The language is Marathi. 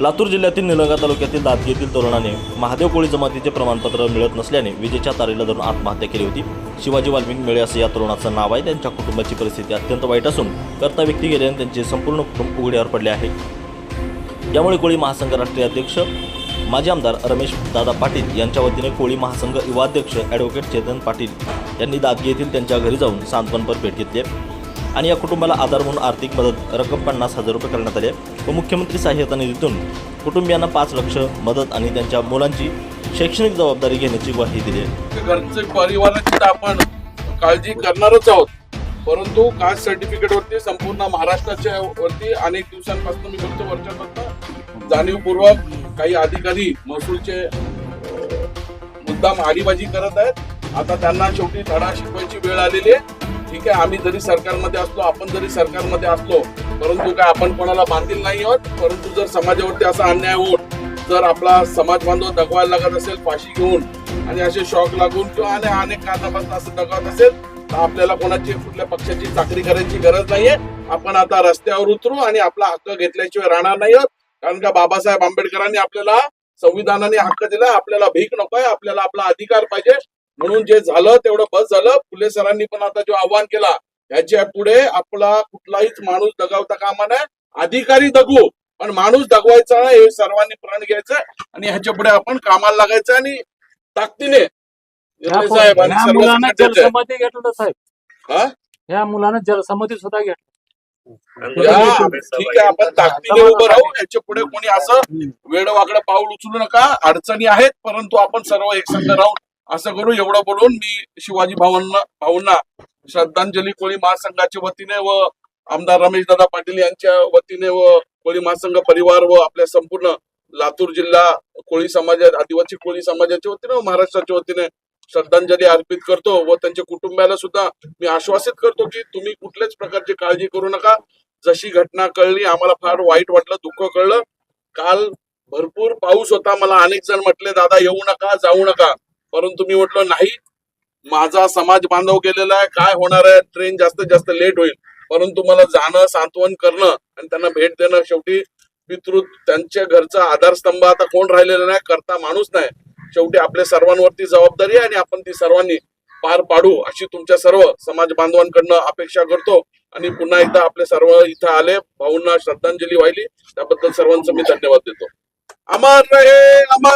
लातूर जिल्ह्यातील निलंगा तालुक्यातील दादगी येथील तरुणाने महादेव कोळी जमातीचे प्रमाणपत्र मिळत नसल्याने विजेच्या तारेला धरून आत्महत्या केली होती. शिवाजी वाल्मिक मेळे असं या तरुणाचं नाव आहे. त्यांच्या कुटुंबाची परिस्थिती अत्यंत वाईट असून कर्ता व्यक्ती गेल्याने त्यांचे संपूर्ण कुटुंब उघड्यावर पडले आहे. यामुळे कोळी महासंघ राष्ट्रीय अध्यक्ष माजी आमदार रमेश दादा पाटील यांच्या वतीने कोळी महासंघ युवाध्यक्ष ॲडव्होकेट चेतन पाटील यांनी दादगी येथील त्यांच्या घरी जाऊन सांत्वनपर भेट घेतली आणि या कुटुंबाला आधार म्हणून आर्थिक मदत रक्कम पन्नास हजार रुपये करण्यात आली आहे. व मुख्यमंत्री सहाय्यता निधीतून कुटुंबियांना पाच लक्ष मदत आणि त्यांच्या मुलांची शैक्षणिक जबाबदारी घेण्याची ग्वाही दिली आहे. घरचे परिवाराची तर आपण काळजी करणारच आहोत. परंतु कास्ट सर्टिफिकेट वरती संपूर्ण महाराष्ट्राच्या वरती अनेक दिवसांपासून मी बघतो वर्षापासून जाणीवपूर्वक काही अधिकारी महसूलचे मुद्दाम आडीबाजी करत आहेत. आता त्यांना शेवटी धडा शिकवायची वेळ आलेली आहे. ठीक आहे आम्ही जरी सरकारमध्ये असलो आपण जरी सरकारमध्ये असलो परंतु काय आपण कोणाला बांधील नाही आहोत परंतु जर समाजावरती असा अन्याय होत जर आपला समाज बांधव दगवायला लागत असेल फाशी घेऊन आणि असे शॉक लागून किंवा आणि अनेक कारणापासून असं दगवत असेल तर आपल्याला कोणाची कुठल्या पक्षाची चाकरी करायची गरज नाहीये. आपण आता रस्त्यावर उतरू आणि आपला हक्क घेतल्याशिवाय राहणार नाही आहोत. कारण का बाबासाहेब आंबेडकरांनी आपल्याला संविधानाने हक्क दिला आपल्याला भीक नकोय आपल्याला आपला अधिकार पाहिजे. म्हणून जे झालं तेवढं बस झालं. फुले सरांनी पण आता जो आव्हान केला ह्याच्या पुढे आपला कुठलाहीच माणूस दगावता कामा नये. अधिकारी दगू पण माणूस दगवायचा हे सर्वांनी प्रण घ्यायचं आणि ह्याच्या पुढे आपण कामाला लागायचं आणि ताकदीने साहेब ह्या मुलानं. जलसमाधी घेतलं साहेब. हा? ह्या मुलानं जलसमाधी सुद्धा घेतलं ठीक आहे आपण ताकदीने उभं राहू. याच्यापुढे कोणी असं वेळ वाकडं पाऊल उचलू नका. अडचणी आहेत परंतु आपण सर्व एकसंघ राहून असं करू एवढं बोलून मी शिवाजी भावांना भाऊंना श्रद्धांजली कोळी महासंघाच्या वतीने व आमदार रमेश दादा पाटील यांच्या वतीने व कोळी महासंघ परिवार व आपल्या संपूर्ण लातूर जिल्हा कोळी समाजा आदिवासी कोळी समाजाच्या वतीने व महाराष्ट्राच्या वतीने श्रद्धांजली अर्पित करतो व त्यांच्या कुटुंबाला सुद्धा मी आश्वासित करतो की तुम्ही कुठल्याच प्रकारची काळजी करू नका. जशी घटना कळली आम्हाला फार वाईट वाटलं दुःख कळलं. काल भरपूर पाऊस होता मला अनेक जण म्हटले दादा येऊ नका जाऊ नका. परंतु मी म्हटलं नाही माझा समाज बांधव गेलेला आहे. काय होणार आहे? ट्रेन जास्तीत जास्त लेट होईल. परंतु मला जाणं सांत्वन करणं आणि त्यांना भेट देणं शेवटी पितृ त्यांच्या घरचा आधारस्तंभ आता कोण राहिलेला नाही करता माणूस नाही. शेवटी आपल्या सर्वांवरती जबाबदारी आहे आणि आपण ती सर्वांनी पार पाडू अशी तुमच्या सर्व समाज बांधवांकडनं अपेक्षा करतो. आणि पुन्हा एकदा आपले सर्व इथं आले भाऊंना श्रद्धांजली वाहिली. त्याबद्दल सर्वांचं मी धन्यवाद देतो. अमर रहे अमर